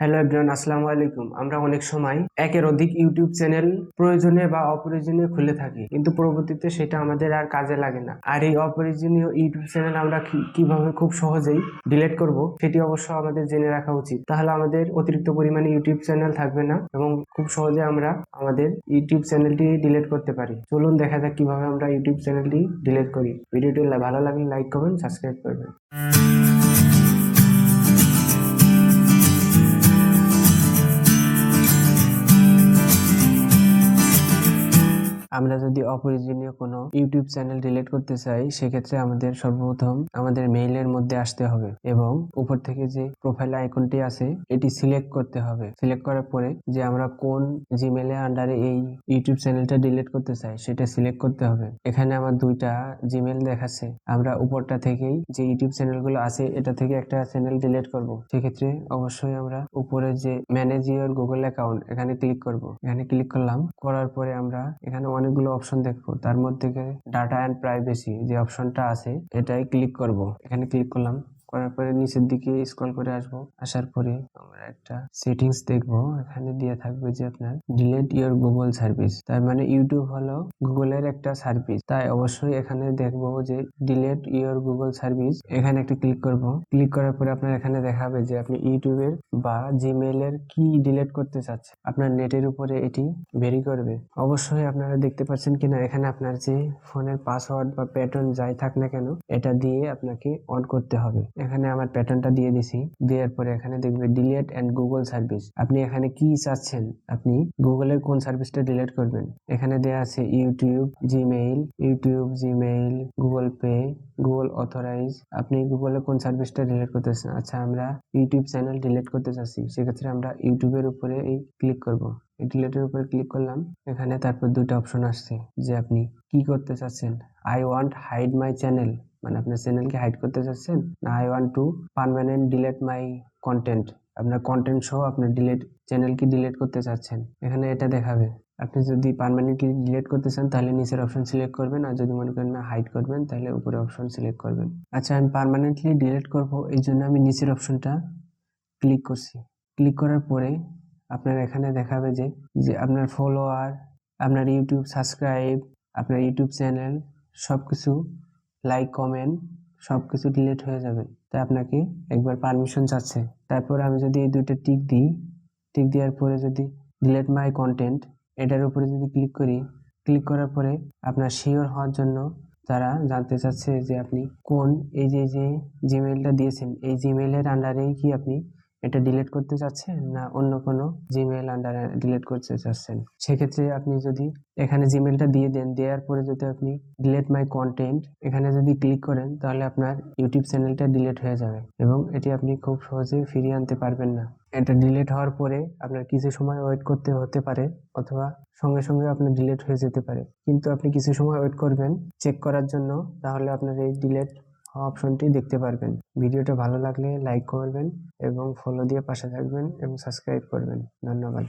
Hello everyone, আসসালামু আলাইকুম। আমরা অনেক সময় একের অধিক ইউটিউব চ্যানেল প্রয়োজনে বা অপ্রয়োজনীয় খুলে থাকি, কিন্তু পরবর্তীতে সেটা আমাদের আর কাজে লাগে না। আর এই অপ্রয়োজনীয় ইউটিউব চ্যানেল আমরা কীভাবে খুব সহজেই ডিলিট করব, সেটি অবশ্য আমাদের জেনে রাখা উচিত। তাহলে আমাদের অতিরিক্ত পরিমাণে ইউটিউব চ্যানেল থাকবে না এবং খুব সহজে আমরা আমাদের ইউটিউব চ্যানেলটি ডিলিট করতে পারি। চলুন দেখা যাক কীভাবে আমরা ইউটিউব চ্যানেলটি ডিলিট করি। ভিডিওটি ভালো লাগলে লাইক করবেন সাবস্ক্রাইব করবেন। আমরা যদি অপ্রয়োজনীয় কোনো ইউটিউব চ্যানেল ডিলিট করতে চাই, সেক্ষেত্রে আমাদের সর্বপ্রথম আমাদের মেইলের মধ্যে আসতে হবে এবং উপর থেকে যে প্রোফাইল আইকনটি আছে, এটি সিলেক্ট করতে হবে। সিলেক্ট করার পরে যে আমরা কোন জিমেলের আন্ডারে এই ইউটিউব চ্যানেলটা ডিলিট করতে চাই, সেটা সিলেক্ট করতে হবে। এখানে আমার দুইটা জিমেল দেখাচ্ছে। আমরা উপরটা থেকেই যে ইউটিউব চ্যানেলগুলো আছে, এটা থেকে একটা চ্যানেল ডিলিট করব। সেক্ষেত্রে অবশ্যই আমরা উপরে যে ম্যানেজ ইউর গুগল অ্যাকাউন্ট এখানে ক্লিক করব। এখানে ক্লিক করলাম। করার পরে আমরা এখানে অনেকগুলো অপশন দেখব। তার মধ্যে ডাটা অ্যান্ড প্রাইভেসি যে অপশনটা আছে, এটাই ক্লিক করব। এখানে ক্লিক করলাম। করার পরে নিচের দিকে স্ক্রল করে আসব। আসার পরে আমরা একটা সেটিংস দেখব। এখানে দিয়ে থাকবে যে আপনার ডিলেট ইওর গুগল সার্ভিস তার মানে ইউটিউব হলো গুগলের একটা সার্ভিস তাই অবশ্যই এখানে দেখব যে ডিলেট ইওর গুগল সার্ভিস এখানে একটা ক্লিক করব। ক্লিক করার পরে আপনার এখানে দেখাবে যে আপনি ইউটিউবের বা জিমেইলের কি ডিলিট করতে চাচ্ছেন আপনার নেটের উপরে এটি ভেরি করবে। অবশ্যই আপনারা দেখতে পাচ্ছেন কিনা, এখানে আপনার যে ফোনের পাসওয়ার্ড বা প্যাটার্ন যাই থাক না কেন, এটা দিয়ে আপনাকে অন করতে হবে। এখানে আমার প্যাটার্নটা দিয়ে দিছি। দেওয়ার পরে এখানে দেখবে ডিলিট অ্যান্ড গুগল সার্ভিস আপনি এখানে কি চাচ্ছেন? আপনি গুগলের কোন সার্ভিসটা ডিলিট করবেন? এখানে দেওয়া আছে YouTube Gmail YouTube Gmail Google Pay Google authorise আপনি গুগলে কোন সার্ভিসটা ডিলিট করতে চান আচ্ছা আমরা ইউটিউব চ্যানেল ডিলিট করতে চাচ্ছি। সেক্ষেত্রে আমরা ইউটিউবের উপরে এই ক্লিক করব। ডিলেটের উপরে ক্লিক করলাম। এখানে তারপর দুটো অপশন আসছে যে আপনি কি করতে চাচ্ছেন? I want hide my channel মানে আপনার চ্যানেলকে হাইড করতে চাচ্ছেন, না I want to permanent delete my content আপনার কন্টেন্ট সহ আপনার ডিলেট চ্যানেলকে ডিলিট করতে চাচ্ছেন, এখানে এটা দেখাবে। আপনি যদি পারমানেন্টলি ডিলিট করতে চান, তাহলে নিচের অপশন সিলেক্ট করবেন, আর যদি মনে করেন না হাইড করবেন, তাহলে উপরে অপশন সিলেক্ট করবেন। আচ্ছা আমি পারমানেন্টলি ডিলিট করব, এই জন্য আমি নিচের অপশনটা ক্লিক করছি। ক্লিক করার পরে আপনার এখানে দেখাবে যে যে আপনার ফলোয়ার আপনার ইউটিউব সাবস্ক্রাইব আপনার ইউটিউব চ্যানেল সব কিছু লাইক কমেন্ট সব কিছু ডিলিট হয়ে যাবে। তাই আপনাকে একবার পারমিশন চাচ্ছে তারপর আমি যদি এই দুইটা টিক দিই টিক দেওয়ার পরে যদি ডিলেট মাই কন্টেন্ট এটার উপরে যদি ক্লিক করি ক্লিক করার পরে আপনার শিওর হওয়ার জন্য তারা জানতে চাচ্ছে যে আপনি কোন এই যে যে জিমেলটা দিয়েছেন, এই জিমেলের আন্ডারেই কি আপনি এটা ডিলিট করতে চাচ্ছেন না অন্য কোনো জিমেইল আন্ডারে ডিলিট করতে চাচ্ছেন? সেক্ষেত্রে আপনি যদি এখানে জিমেইলটা দিয়ে দেন, দেওয়ার পরে যদি আপনি ডিলিট মাই কন্টেন্ট এখানে যদি ক্লিক করেন, তাহলে আপনার ইউটিউব চ্যানেলটা ডিলিট হয়ে যাবে এবং এটি আপনি খুব সহজে ফিরিয়ে আনতে পারবেন না। এটা ডিলিট হওয়ার পরে আপনার কিছু সময় ওয়েট করতে হতে পারে অথবা সঙ্গে সঙ্গে আপনার ডিলিট হয়ে যেতে পারে। কিন্তু আপনি কিছু সময় ওয়েট করবেন চেক করার জন্য, তাহলে আপনার এই ডিলিট অপশনটি দেখতে পারবেন। ভিডিওটা ভালো লাগলে লাইক করবেন এবং ফলো দিয়ে পাশে থাকবেন এবং সাবস্ক্রাইব করবেন। ধন্যবাদ।